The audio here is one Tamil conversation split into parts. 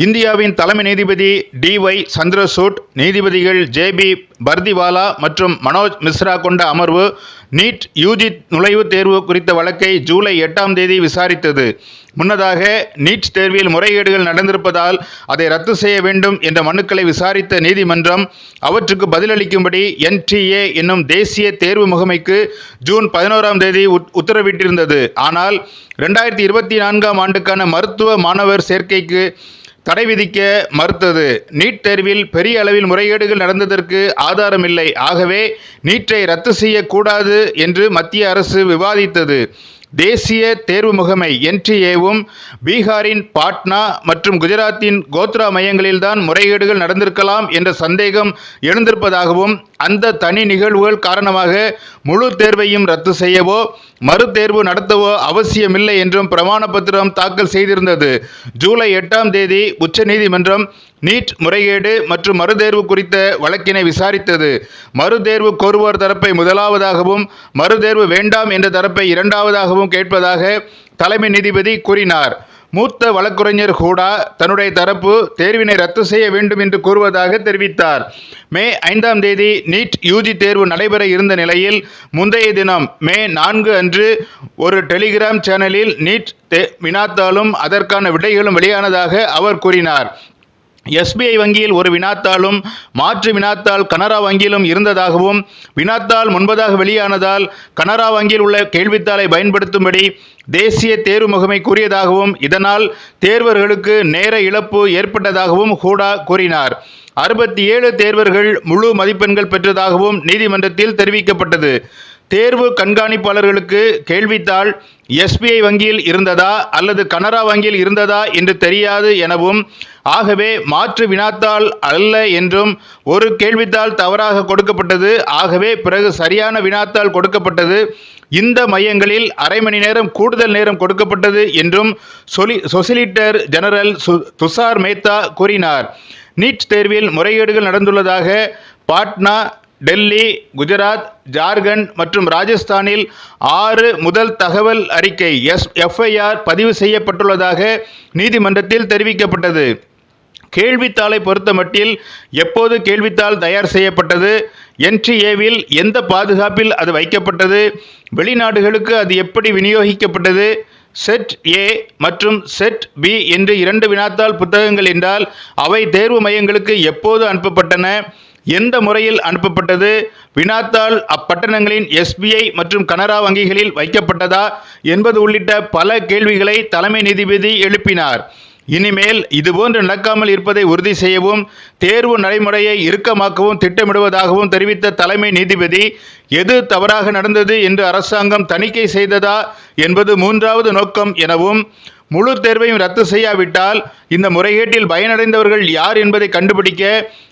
இந்தியாவின் தலைமை நீதிபதி டி ஒய் சந்திரசூட் நீதிபதிகள் ஜே பி பர்திவாலா மற்றும் மனோஜ் மிஸ்ரா கொண்ட அமர்வு நீட் யூஜி நுழைவுத் தேர்வு குறித்த வழக்கை ஜூலை எட்டாம் தேதி விசாரித்தது. முன்னதாக நீட் தேர்வில் முறைகேடுகள் நடந்திருப்பதால் அதை ரத்து செய்ய வேண்டும் என்ற மனுக்களை விசாரித்த நீதிமன்றம் அவற்றுக்கு பதிலளிக்கும்படி என்டிஏ என்னும் தேசிய தேர்வு முகமைக்கு ஜூன் பதினோராம் தேதி உத்- உத்தரவிட்டிருந்தது. ஆனால் ரெண்டாயிரத்தி இருபத்தி நான்காம் ஆண்டுக்கான மருத்துவ மாணவர் சேர்க்கைக்கு தடை விதிக்க மறுத்தது. நீட் தேர்வில் பெரிய அளவில் முறைகேடுகள் நடந்ததற்கு ஆதாரமில்லை. ஆகவே நீட்டை ரத்து செய்யக்கூடாது என்று மத்திய அரசு விவாதித்தது. தேசிய தேர்வு முகமை என்டிஏவும் பீகாரின் பாட்னா மற்றும் குஜராத்தின் கோத்ரா மையங்களில்தான் முறைகேடுகள் நடந்திருக்கலாம் என்ற சந்தேகம் எழுந்திருப்பதாகவும் அந்த தனி நிகழ்வுகள் காரணமாக முழு தேர்வையும் ரத்து செய்யவோ மறுதேர்வு நடத்தவோ அவசியமில்லை என்றும் பிரமாண பத்திரம் தாக்கல் செய்திருந்தது. ஜூலை எட்டாம் தேதி உச்சநீதிமன்றம் நீட் முறைகேடு மற்றும் மறுதேர்வு குறித்த வழக்கினை விசாரித்தது. மறுதேர்வு கோருவோர் தரப்பை முதலாவதாகவும் மறுதேர்வு வேண்டாம் என்ற தரப்பை இரண்டாவதாகவும் கேட்பதாக தலைமை நீதிபதி கூறினார். மூத்த வழக்குரைஞர் ஹூடா தன்னுடைய தரப்பு தேர்வினை ரத்து செய்ய வேண்டும் என்று கூறுவதாக தெரிவித்தார். மே ஐந்தாம் தேதி நீட் யூஜி தேர்வு நடைபெற இருந்த நிலையில் முந்தைய தினம் மே நான்கு அன்று ஒரு டெலிகிராம் சேனலில் நீட் தே அதற்கான விடைகளும் வெளியானதாக அவர் கூறினார். எஸ்பிஐ வங்கியில் ஒரு வினாத்தாளும் மாற்று வினாத்தாள் கனரா வங்கியிலும் இருந்ததாகவும் வினாத்தாள் முன்பதாக வெளியானதால் கனரா வங்கியில் உள்ள கேள்வித்தாளை பயன்படுத்தும்படி தேசிய தேர்வு முகமை கூறியதாகவும் இதனால் தேர்வர்களுக்கு நேர இழப்பு ஏற்பட்டதாகவும் ஹூடா கூறினார். அறுபத்தி ஏழு தேர்வர்கள் முழு மதிப்பெண்கள் பெற்றதாகவும் நீதிமன்றத்தில் தெரிவிக்கப்பட்டது. தேர்வு கண்காணிப்பாளர்களுக்கு கேள்வித்தாள் எஸ்பிஐ வங்கியில் இருந்ததா அல்லது கனரா வங்கியில் இருந்ததா என்று தெரியாது எனவும் ஆகவே மாற்று வினாத்தாள் அல்ல என்றும் ஒரு கேள்வித்தாள் தவறாக கொடுக்கப்பட்டது ஆகவே பிறகு சரியான வினாத்தாள் கொடுக்கப்பட்டது இந்த மையங்களில் அரை மணி நேரம் கூடுதல் நேரம் கொடுக்கப்பட்டது என்றும் சொலி சொசிலிட்டர் ஜெனரல் சு துஷார் மேத்தா கூறினார். நீட் தேர்வில் முறைகேடுகள் நடந்துள்ளதாக பாட்னா டெல்லி குஜராத் ஜார்க்கண்ட் மற்றும் ராஜஸ்தானில் ஆறு முதல் தகவல் அறிக்கை எஸ் எஃப்ஐஆர் பதிவு செய்யப்பட்டுள்ளதாக நீதிமன்றத்தில் தெரிவிக்கப்பட்டது. கேள்வித்தாளை பொறுத்தமட்டில் எப்போது கேள்வித்தாள் தயார் செய்யப்பட்டது? என்டிஏவில் எந்த பாதுகாப்பில் அது வைக்கப்பட்டது? வெளிநாடுகளுக்கு அது எப்படி விநியோகிக்கப்பட்டது? செட் ஏ மற்றும் செட் பி என்று இரண்டு வினாத்தாள் புத்தகங்கள் என்றால் அவை தேர்வு மையங்களுக்கு எப்போது அனுப்பப்பட்டன? எந்த முறையில் அனுப்பப்பட்டது? வினாத்தாள் அப்பட்டணங்களின் எஸ்பிஐ மற்றும் கனரா வங்கிகளில் வைக்கப்பட்டதா என்பது உள்ளிட்ட பல கேள்விகளை தலைமை நீதிபதி எழுப்பினார். இனிமேல் இதுபோன்று நடக்காமல் இருப்பதை உறுதி செய்யவும் தேர்வு நடைமுறையை இறுக்கமாக்கவும் திட்டமிடுவதாகவும் தெரிவித்த தலைமை நீதிபதி எது தவறாக நடந்தது என்று அரசாங்கம் தணிக்கை செய்ததா? என்பது மூன்றாவது நோக்கம் எனவும் முழு தேர்வையும் ரத்து செய்யாவிட்டால் இந்த முறைகேட்டில் பயனடைந்தவர்கள் யார் என்பதை கண்டுபிடிக்க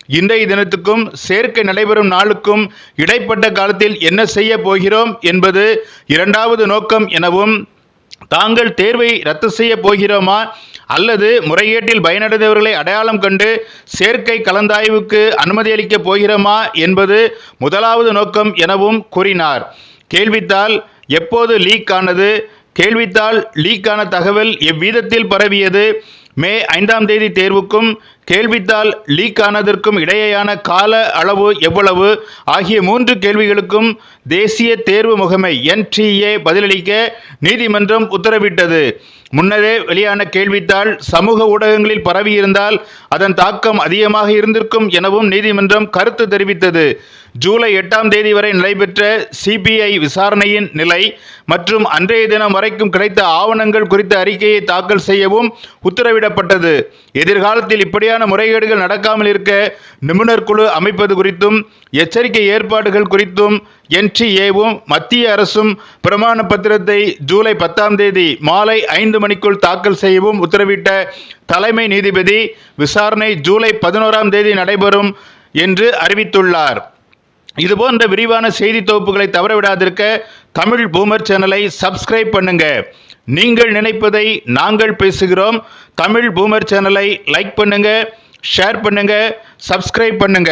இன்றைய தினத்துக்கும் சேர்க்கை நடைபெறும் நாளுக்கும் இடைப்பட்ட காலத்தில் என்ன செய்ய போகிறோம் என்பது இரண்டாவது நோக்கம் எனவும் தாங்கள் தேர்வை ரத்து செய்ய போகிறோமா அல்லது முறைகேட்டில் பயனடைந்தவர்களை அடையாளம் கண்டு சேர்க்கை கலந்தாய்வுக்கு அனுமதி அளிக்கப் போகிறோமா என்பது முதலாவது நோக்கம் எனவும் கூறினார். கேள்வித்தாள் எப்போது லீக் ஆனது? கேள்வித்தாள் லீக்கான தகவல் எவ்விதத்தில் பரவியது? மே ஐந்தாம் தேதி தேர்வுக்கும் கேள்வித்தாள் லீக் ஆனதற்கும் இடையேயான கால அளவு எவ்வளவு? ஆகிய மூன்று கேள்விகளுக்கும் தேசிய தேர்வு முகமை என்டிஏ பதிலளிக்க நீதிமன்றம் உத்தரவிட்டது. முன்னரே வெளியான கேள்வித்தாள் சமூக ஊடகங்களில் பரவியிருந்தால் அதன் தாக்கம் அதிகமாக இருந்திருக்கும் எனவும் நீதிமன்றம் கருத்து தெரிவித்தது. ஜூலை எட்டாம் தேதி வரை நடைபெற்ற சிபிஐ விசாரணையின் நிலை மற்றும் அன்றைய தினம் வரைக்கும் கிடைத்த ஆவணங்கள் குறித்த அறிக்கையை தாக்கல் செய்யவும் உத்தரவிடப்பட்டது. எதிர்காலத்தில் இப்படியான முறைகேடுகள் நடக்காமல் இருக்க நிபுணர் குழு அமைப்பது குறித்தும் எச்சரிக்கை ஏற்பாடுகள் குறித்தும் என்டிஏவும் மத்திய அரசும் பிரமாண பத்திரத்தை ஜூலை பத்தாம் தேதி மாலை ஐந்து மணிக்குள் தாக்கல் செய்யவும் உத்தரவிட்ட தலைமை நீதிபதி விசாரணை ஜூலை பதினோராம் தேதி நடைபெறும் என்று அறிவித்துள்ளார். இதுபோன்ற விரிவான செய்தி தொகுப்புகளை தவறவிடாதிருக்க தமிழ் பூமர் சேனலை சப்ஸ்கிரைப் பண்ணுங்க. நீங்கள் நினைப்பதை நாங்கள் பேசுகிறோம். தமிழ் பூமர் சேனலை லைக் பண்ணுங்க ஷேர் பண்ணுங்க சப்ஸ்கிரைப் பண்ணுங்க.